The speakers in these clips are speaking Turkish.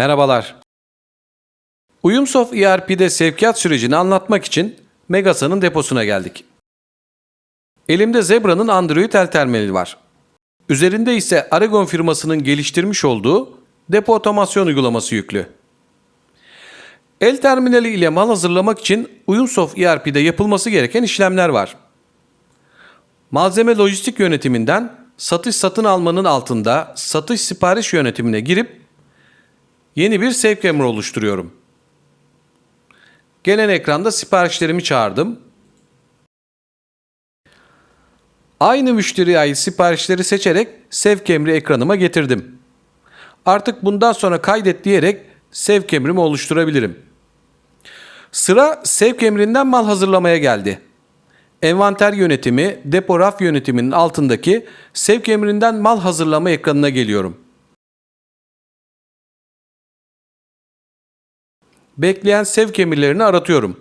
Merhabalar. Uyumsoft ERP'de sevkiyat sürecini anlatmak için Megasa'nın deposuna geldik. Elimde Zebra'nın Android el terminali var. Üzerinde ise Aragon firmasının geliştirmiş olduğu depo otomasyon uygulaması yüklü. El terminali ile mal hazırlamak için Uyumsoft ERP'de yapılması gereken işlemler var. Malzeme lojistik yönetiminden satış satın almanın altında satış sipariş yönetimine girip yeni bir sevk emri oluşturuyorum. Gelen ekranda siparişlerimi çağırdım. Aynı müşteriye ait siparişleri seçerek sevk emri ekranıma getirdim. Artık bundan sonra kaydet diyerek sevk emrimi oluşturabilirim. Sıra sevk emrinden mal hazırlamaya geldi. Envanter yönetimi, depo raf yönetiminin altındaki sevk emrinden mal hazırlama ekranına geliyorum. Bekleyen sevk emirlerini aratıyorum.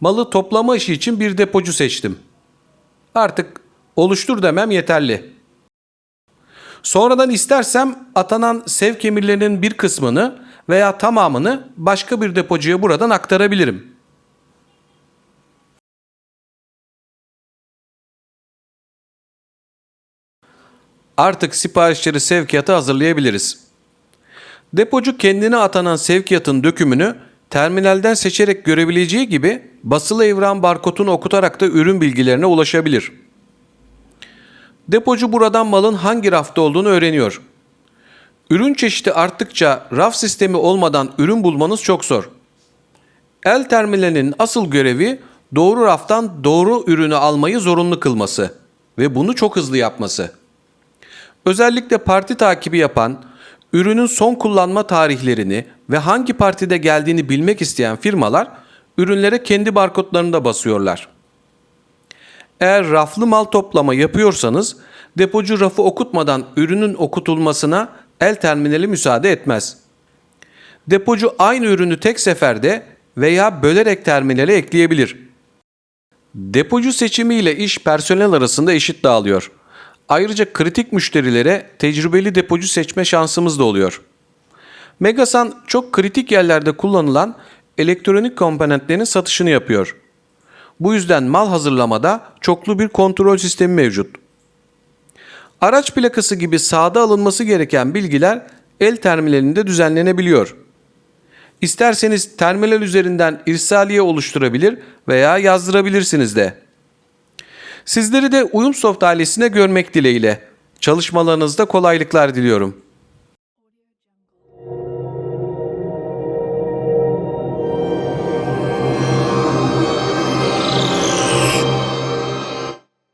Malı toplama işi için bir depocu seçtim. Artık oluştur demem yeterli. Sonradan istersem atanan sevk emirlerinin bir kısmını veya tamamını başka bir depocuya buradan aktarabilirim. Artık siparişleri sevkiyata hazırlayabiliriz. Depocu kendine atanan sevkiyatın dökümünü terminalden seçerek görebileceği gibi basılı evran barkodunu okutarak da ürün bilgilerine ulaşabilir. Depocu buradan malın hangi rafta olduğunu öğreniyor. Ürün çeşidi arttıkça raf sistemi olmadan ürün bulmanız çok zor. El terminalinin asıl görevi doğru raftan doğru ürünü almayı zorunlu kılması ve bunu çok hızlı yapması. Özellikle parti takibi yapan, ürünün son kullanma tarihlerini ve hangi partide geldiğini bilmek isteyen firmalar ürünlere kendi barkodlarını da basıyorlar. Eğer raflı mal toplama yapıyorsanız depocu rafı okutmadan ürünün okutulmasına el terminali müsaade etmez. Depocu aynı ürünü tek seferde veya bölerek terminale ekleyebilir. Depocu seçimiyle iş personel arasında eşit dağılıyor. Ayrıca kritik müşterilere tecrübeli depocu seçme şansımız da oluyor. Megasan çok kritik yerlerde kullanılan elektronik komponentlerin satışını yapıyor. Bu yüzden mal hazırlamada çoklu bir kontrol sistemi mevcut. Araç plakası gibi sahada alınması gereken bilgiler el terminalinde düzenlenebiliyor. İsterseniz terminal üzerinden irsaliye oluşturabilir veya yazdırabilirsiniz de. Sizleri de Uyumsoft ailesine görmek dileğiyle. Çalışmalarınızda kolaylıklar diliyorum.